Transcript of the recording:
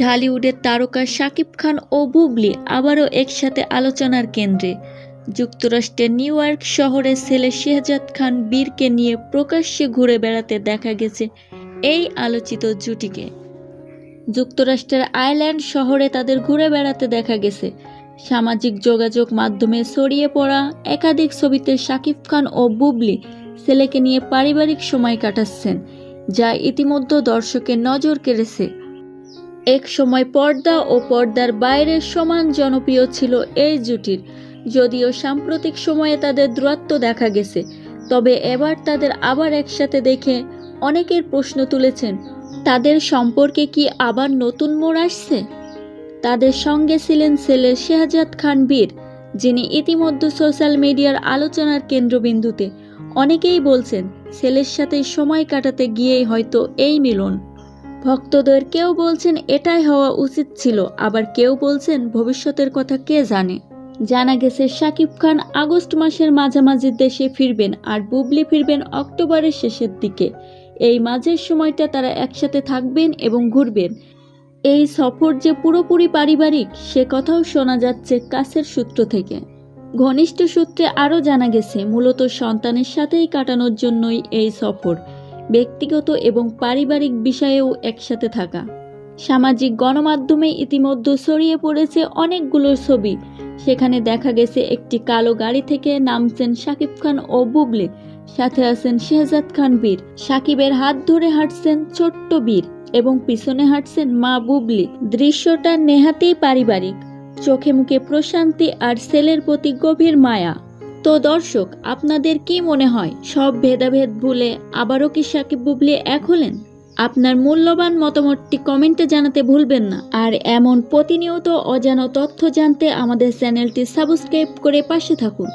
ঢালিউডের তারকা শাকিব খান ও বুবলি আবারও একসাথে আলোচনার কেন্দ্রে। যুক্তরাষ্ট্রের নিউ ইয়র্ক শহরে ছেলে শেহজাদ খান বীরকে নিয়ে প্রকাশ্যে ঘুরে বেড়াতে দেখা গেছে এই আলোচিত জুটিকে। যুক্তরাষ্ট্রের আইল্যান্ড শহরে তাদের ঘুরে বেড়াতে দেখা গেছে। সামাজিক যোগাযোগ মাধ্যমে ছড়িয়ে পড়া একাধিক ছবিতে শাকিব খান ও বুবলি ছেলেকে নিয়ে পারিবারিক সময় কাটাচ্ছেন, যা ইতিমধ্যে দর্শকের নজর কেড়েছে। এক সময় পর্দা ও পর্দার বাইরে সমান জনপ্রিয় ছিল এই জুটির। যদিও সাম্প্রতিক সময়ে তাদের দূরত্ব দেখা গেছে, তবে এবার তাদের আবার একসাথে দেখে অনেকের প্রশ্ন তুলেছেন, তাদের সম্পর্কে কি আবার নতুন মোড় আসছে? তাদের সঙ্গে ছিলেন ছেলে শেহজাদ খান বীর, যিনি ইতিমধ্যে সোশ্যাল মিডিয়ার আলোচনার কেন্দ্রবিন্দুতে। অনেকেই বলছেন ছেলের সাথে সময় কাটাতে গিয়েই হয়তো এই মিলন। ভক্তদের কেউ বলছেন এটাই হওয়া উচিত ছিল, আবার কেউ বলছেন ভবিষ্যতের কথা কে জানে। জানা গেছে শাকিব খান আগস্ট মাসের মাঝামাঝি দেশে ফিরবেন আর বুবলি ফিরবেন অক্টোবরের শেষের দিকে। এই মাঝের সময়টা তারা একসাথে থাকবেন এবং ঘুরবেন। এই সফর যে পুরোপুরি পারিবারিক, সে কথাও শোনা যাচ্ছে কাছের সূত্র থেকে। ঘনিষ্ঠ সূত্রে আরও জানা গেছে, মূলত সন্তানের সাথেই কাটানোর জন্যই এই সফর। ব্যক্তিগত এবং পারিবারিক বিষয়েও একসাথে থাকা। সামাজিক গণমাধ্যমে ইতিমধ্যে ছড়িয়ে পড়েছে অনেকগুলো ছবি। সেখানে দেখা গেছে একটি কালো গাড়ি থেকে নামছেন শাকিব খান ও বুবলি। সাথে আছেন শেহজাদ খান বীর। সাকিবের হাত ধরে হাঁটছেন ছোট্ট বীর এবং পিছনে হাঁটছেন মা বুবলি। দৃশ্যটা নেহাতেই পারিবারিক। চোখে মুখে প্রশান্তি আর ছেলের প্রতি গভীর মায়া। তো দর্শক, আপনাদের কি মনে হয়? সব ভেদাভেদ ভুলে আবারও কি সাকিব বুবলি এক হলেন? আপনার মূল্যবান মতামতটি কমেন্টে জানাতে ভুলবেন না। আর এমন প্রতিনিয়ত অজানা তথ্য জানতে আমাদের চ্যানেলটি সাবস্ক্রাইব করে পাশে থাকুন।